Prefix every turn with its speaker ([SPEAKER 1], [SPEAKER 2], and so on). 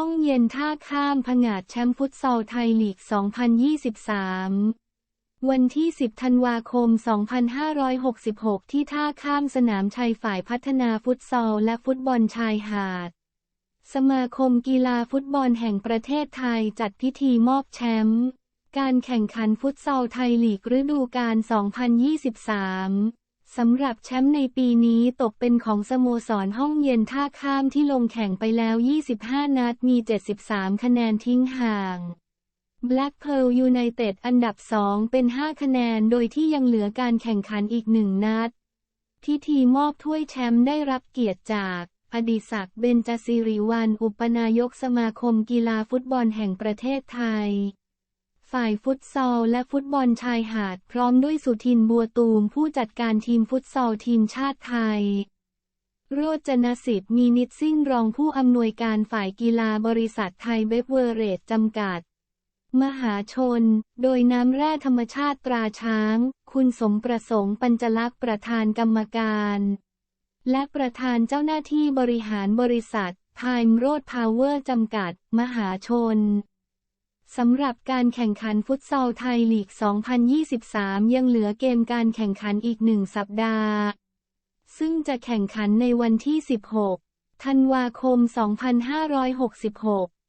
[SPEAKER 1] ห้องเย็นท่าข้ามผงาดแชมป์ฟุตซอลไทยลีก 2023 วันที่ 10 ธันวาคม 2566 ที่ท่าข้ามสนามชัยฝ่ายพัฒนาฟุตซอลและฟุตบอลชายหาด สมาคมกีฬาฟุตบอลแห่งประเทศไทยจัดพิธีมอบแชมป์ การแข่งขันฟุตซอลไทยลีกฤดูกาล 2023 สำหรับแชมป์ในปีนี้ตกเป็นของสโมสรห้องเย็นท่าข้ามที่ลงแข่งไปแล้ว 25 นัดมี 73 คะแนนทิ้งห่าง Black Pearl United อันดับ 2 เป็น 5 คะแนนโดยที่ยังเหลือการแข่งขันอีกหนึ่งนัด พิธีมอบถ้วยแชมป์ได้รับเกียรติจากอดิศักดิ์เบญจศิริวัลย์อุปนายกสมาคมกีฬาฟุตบอลแห่งประเทศไทย ฝ่ายฟุตซอลและฟุตบอลชายหาด พร้อมด้วยสุทินบัวตูมผู้จัดการทีมฟุตซอลทีมชาติไทย โรจนสิทธิ์มีนิตสิ้นรองผู้อำนวยการฝ่ายกีฬาบริษัทไทยเบฟเวอร์เรจจำกัด มหาชน โดยน้ำแร่ธรรมชาติตราช้าง คุณสมประสงค์ปัญจลักษณ์ประธานกรรมการ และประธานเจ้าหน้าที่บริหารบริษัทไทม์โรดพาวเวอร์จำกัด มหาชน สำหรับการแข่งขันฟุตซอลไทยลีก 2023 ยังเหลือเกมการแข่งขันอีกหนึ่งสัปดาห์ ซึ่งจะแข่งขันในวันที่ 16 ธันวาคม 2566